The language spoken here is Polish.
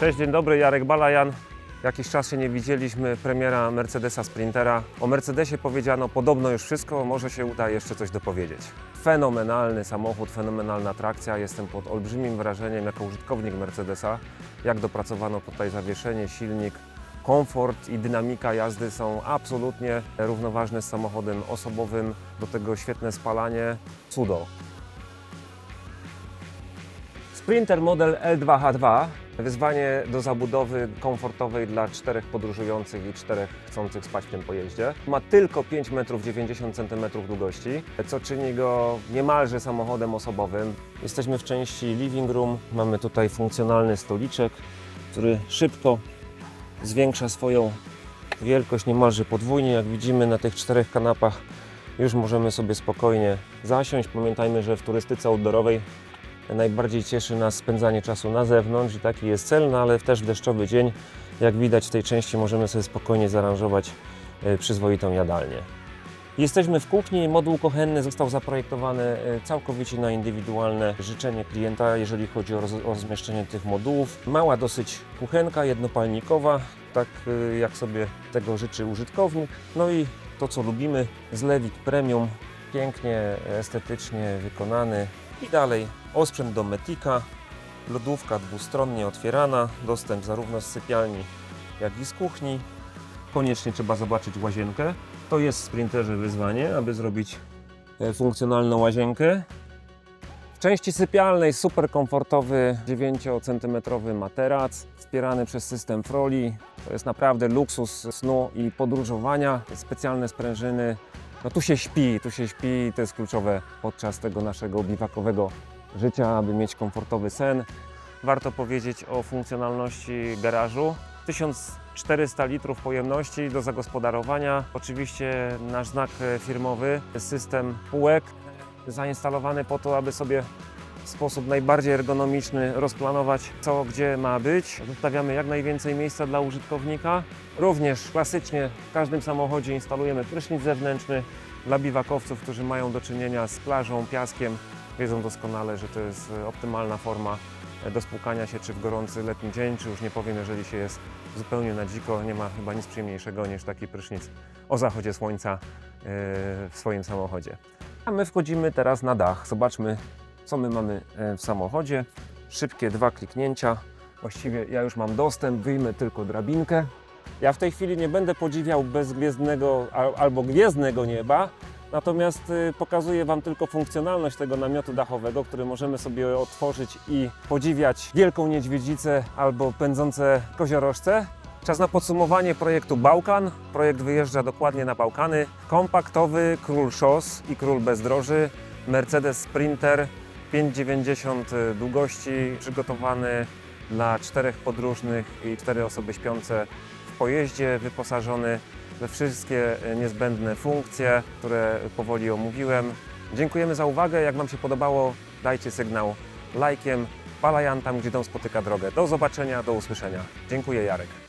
Cześć, dzień dobry, Jarek Balajan. Jakiś czas się nie widzieliśmy, premiera Mercedesa Sprintera. O Mercedesie powiedziano podobno już wszystko, może się uda jeszcze coś dopowiedzieć. Fenomenalny samochód, fenomenalna trakcja. Jestem pod olbrzymim wrażeniem jako użytkownik Mercedesa, jak dopracowano tutaj zawieszenie, silnik, komfort i dynamika jazdy są absolutnie równoważne z samochodem osobowym. Do tego świetne spalanie, cudo. Sprinter model L2H2 wyzwanie do zabudowy komfortowej dla czterech podróżujących i czterech chcących spać w tym pojeździe. Ma tylko 5,90 m długości, co czyni go niemalże samochodem osobowym. Jesteśmy w części living room. Mamy tutaj funkcjonalny stoliczek, który szybko zwiększa swoją wielkość niemalże podwójnie. Jak widzimy na tych czterech kanapach już możemy sobie spokojnie zasiąść. Pamiętajmy, że w turystyce outdoorowej Najbardziej cieszy nas spędzanie czasu na zewnątrz i taki jest cel, no ale też w deszczowy dzień, jak widać w tej części możemy sobie spokojnie zaaranżować e, przyzwoitą jadalnię. Jesteśmy w kuchni. Moduł kuchenny został zaprojektowany e, całkowicie na indywidualne życzenie klienta, jeżeli chodzi o, roz, o rozmieszczenie tych modułów. Mała dosyć kuchenka jednopalnikowa, tak e, jak sobie tego życzy użytkownik. No i to co lubimy, zlewik premium, pięknie, estetycznie wykonany. I dalej osprzęt do metika, lodówka dwustronnie otwierana, dostęp zarówno z sypialni, jak i z kuchni. Koniecznie trzeba zobaczyć łazienkę. To jest w Sprinterze wyzwanie, aby zrobić e, funkcjonalną łazienkę. W części sypialnej super komfortowy 9 cm materac wspierany przez system Froli. To jest naprawdę luksus snu i podróżowania. Specjalne sprężyny. No tu się śpi, tu się śpi i to jest kluczowe podczas tego naszego biwakowego życia, aby mieć komfortowy sen. Warto powiedzieć o funkcjonalności garażu. 1400 litrów pojemności do zagospodarowania. Oczywiście nasz znak firmowy, system półek zainstalowany po to, aby sobie w sposób najbardziej ergonomiczny rozplanować co gdzie ma być. Zostawiamy jak najwięcej miejsca dla użytkownika. Również klasycznie w każdym samochodzie instalujemy prysznic zewnętrzny dla biwakowców, którzy mają do czynienia z plażą, piaskiem. Wiedzą doskonale, że to jest optymalna forma e, do spłukania się czy w gorący letni dzień, czy już nie powiem, jeżeli się jest zupełnie na dziko. Nie ma chyba nic przyjemniejszego niż taki prysznic o zachodzie słońca e, w swoim samochodzie. A my wchodzimy teraz na dach. Zobaczmy, co my mamy e, w samochodzie. Szybkie dwa kliknięcia. Właściwie ja już mam dostęp, wyjmę tylko drabinkę. Ja w tej chwili nie będę podziwiał bezgwiezdnego al- albo gwiezdnego nieba, natomiast y, pokazuję Wam tylko funkcjonalność tego namiotu dachowego, który możemy sobie otworzyć i podziwiać wielką niedźwiedzicę albo pędzące koziorożce. Czas na podsumowanie projektu Bałkan. Projekt wyjeżdża dokładnie na Bałkany. Kompaktowy król szos i król bezdroży. Mercedes Sprinter 5,90 długości, przygotowany dla czterech podróżnych i cztery osoby śpiące w pojeździe, wyposażony we wszystkie niezbędne funkcje, które powoli omówiłem. Dziękujemy za uwagę. Jak Wam się podobało, dajcie sygnał lajkiem. Palajan tam, gdzie dom spotyka drogę. Do zobaczenia, do usłyszenia. Dziękuję, Jarek.